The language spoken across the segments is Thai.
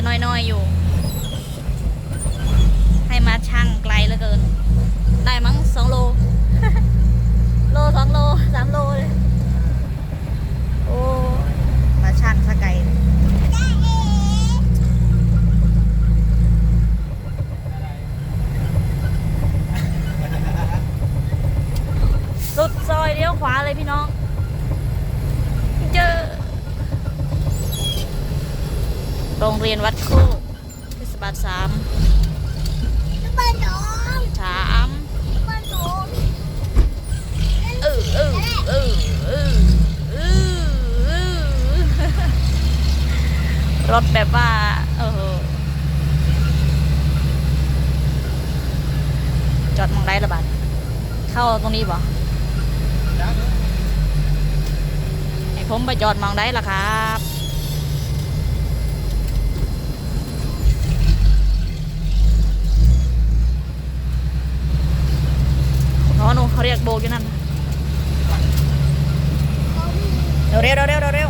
จะน้อยๆอยู่ ให้มาช่างไกลเหลือเกิน ได้มั้งสองโล โลสองโลสามโลเลย โอ้มาช่างสกไกลสุดซอยเลี้ยวขวาเลยพี่น้อง เจอ โรงเรียนวัดโคกเทศบาลสามบ้านน้องสามบ้านน้องเออเออเออเออเออเออรถแบบว่าเออจอดมองได้ระบาดเข้าตรงนี้บ่ให้ผมไปจอดมองได้ละครับ นู่นูเขาเรียกโบกอยู่นั่นเร็วเร็วเร็วเร็วเร็ว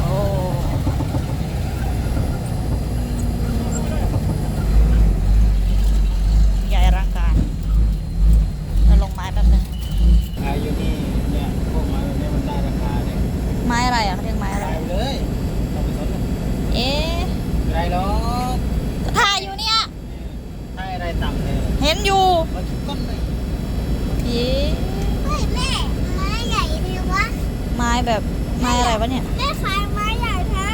โอ้ใหญ่อลังการเราลงไม้แป๊บนึง ขายอยู่นี่เนี่ยพวกไม้แบบนี้มันได้ราคาเนี่ย ไม้อะไรอะเขาเรียกไม้อะไร ขายไปเลยต้องไปสนหรอก เอ๊ะ ไม่ได้หรอก ก็ถ่ายอยู่เนี่ย ถ้าอะไรต่ำเลย เห็นอยู่ มันคิดก้นเลย เย้ เฮ้ยแม่ไม้ใหญ่ดีวะ ไม้แบบไม้อะไร วะเนี่ยแม่ขายไม้ใหญ่แท้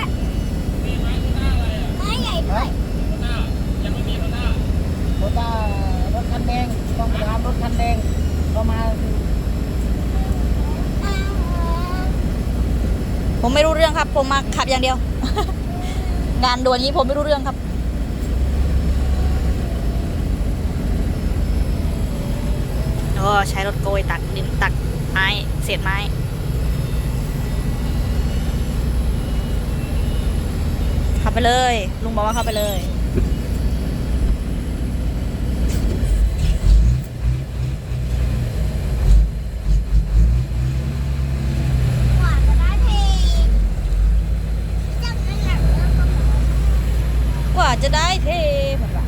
ไม้ใหญ่ด้วฮะยโคต้ารถคันแดงต้องไปถามรถคันแดงก็มาผมไม่รู้เรื่องครับ ผมมาขับอย่างเดียว งานด่วนนี้ผมไม่รู้เรื่องครับโอ้ใช้รถโกยตักดินตักไม้เศษไม้ เข้า ไปเลย ลุงบอกว่าเข้าไปเลย กว่าจะได้เพลงจับนั่นแหละแล้วก็บอก กว่าจะได้เทผมว่า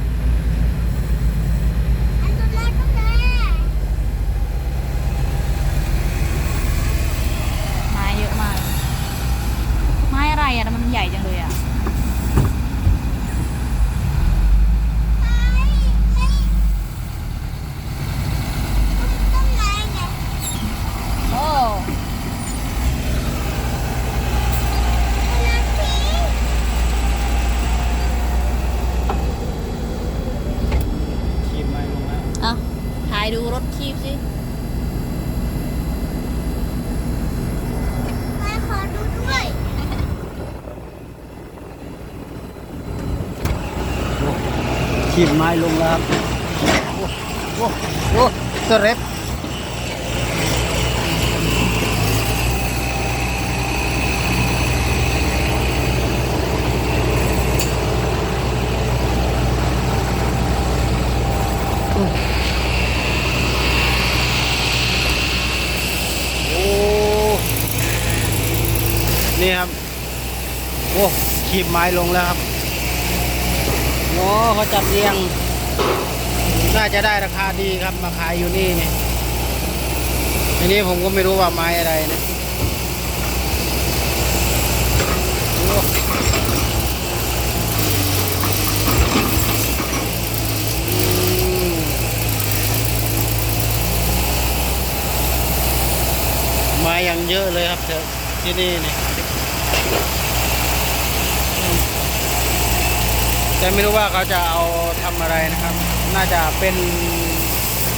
อันตัวแรกก็แม่ ไม้เยอะมาก ไม้อะไรอะทำไมมันใหญ่จังเลยอะ ไม้ไม่ต้นไม้ไง โอ้ ต้นไม้ที่ ขีดไม้ลงแล้ว เอาถ่ายดูรถคีบสิแม่ขอดูด้วยขีดไม้ลงแล้วครับ โอ้โอ้โอ้สเร็ปโอ้นี่ครับ โคีบไม้ลงแล้วครับโอ้เขาจัดเรียง น่าจะได้ราคาดีครับมาขายอยู่นี่เนี่ยทีนี้ผมก็ไม่รู้ว่าไม้อะไรนะมไม้อย่างเยอะเลยครับเถอะที่นี่เนี่ย แต่ไม่รู้ว่าเขาจะเอาทำอะไรนะครับ น่าจะเป็น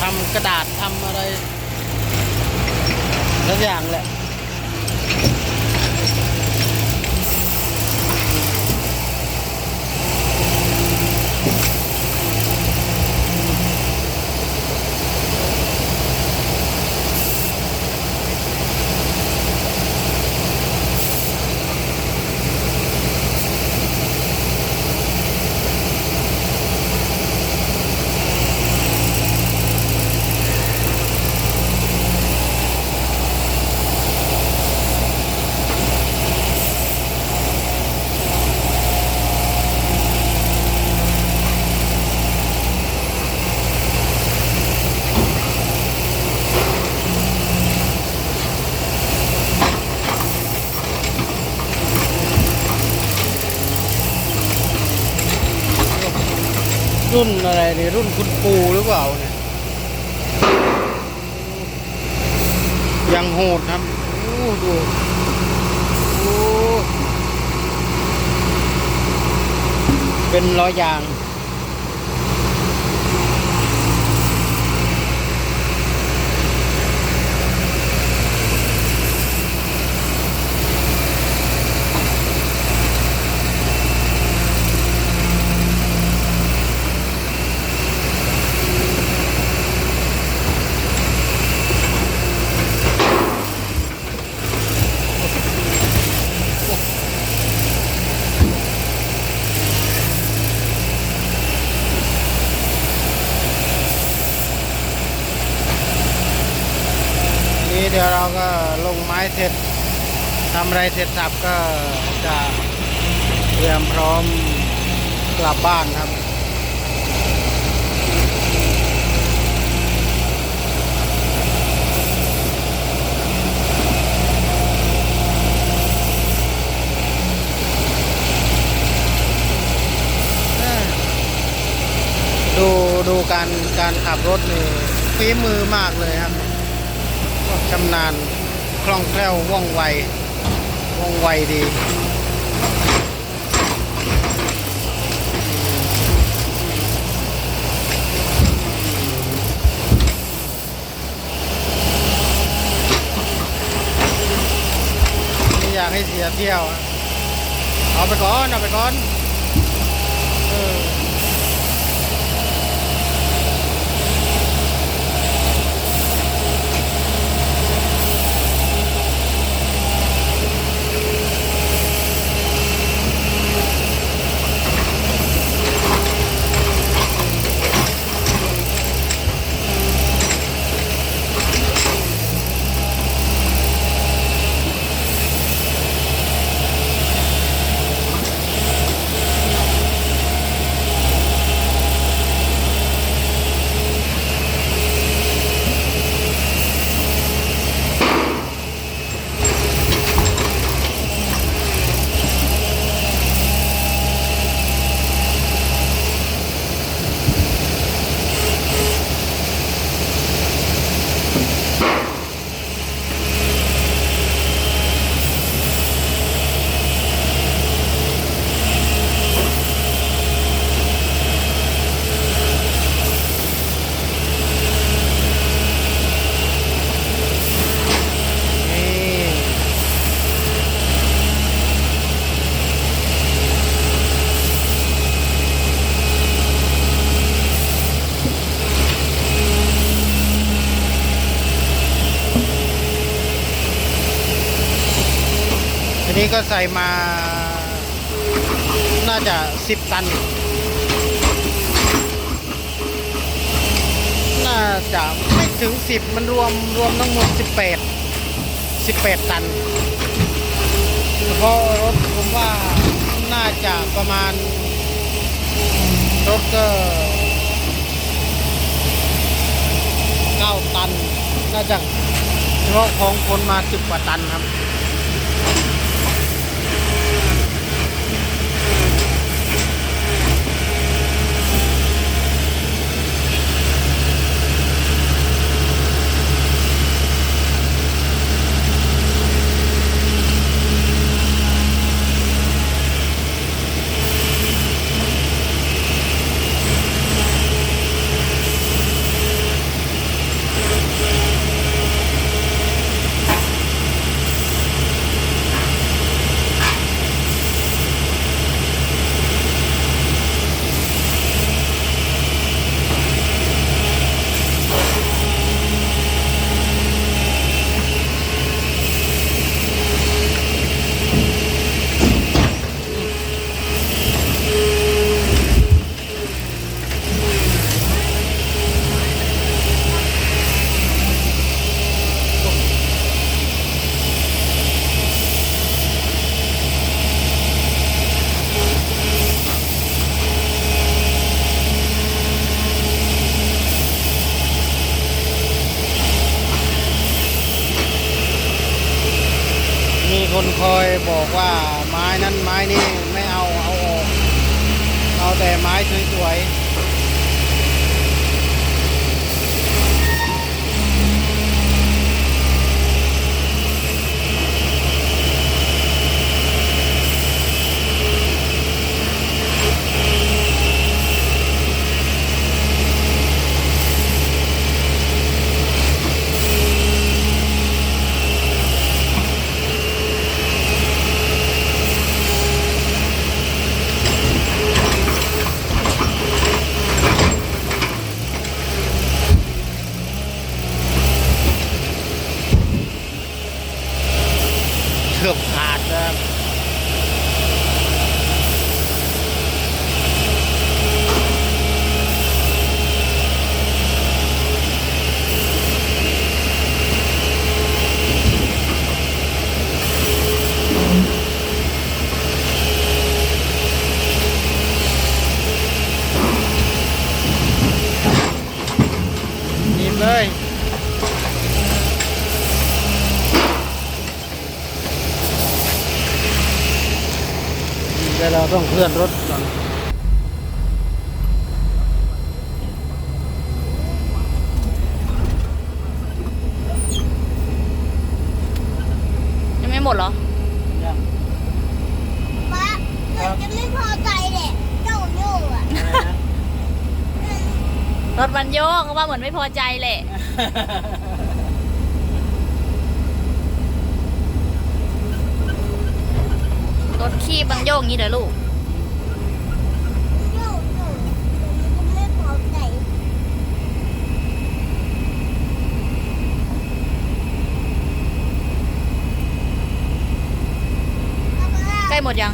ทำกระดาษทำอะไรทุกอย่างแหละ รุ่นอะไรนี่รุ่นคุณปูหรือเปล่าเนี่ยยังโหดครับโอ้ดูโอ้เป็นร้อยยาง นี่เดี๋ยวเราก็ลงไม้เสร็จทำอะไรเสร็จสับก็จะเตรียมพร้อมกลับบ้านครับดูดูการการขับรถนี่ฝีมือมากเลยครับ ชำนาญคล่องแคล่วว่องไวว่องไวดี ไม่อยากให้เสียเที่ยว เอาไปก่อน เอาไปก่อน เออ นี่ทีนี้ ก็ใส่มา น่าจะสิบตัน น่าจะไม่ถึงสิบมันรวมรวมทั้งหมดสิบแปดสิบแปดตัน เพราะรถผมว่าน่าจะประมาณ รถก็เก้าตัน น่าจะเฉพาะของคนมาสิบกว่าตันครับ คนคอยบอกว่าไม้นั้นไม้นี้ไม่เอาเอาออกเอาแต่ไม้สวยๆ เลย เดี๋ยวเราต้องเคลื่อนรถก่อนยังไม่หมดเหรอป้าเหมือนจะไม่พอใจแหละเจ้าโย่อะรถมันโยกก็ว่าเหมือนไม่พอใจแหละ รถขี้บังโยกงี้เด้อลูก ใกล้หมดยัง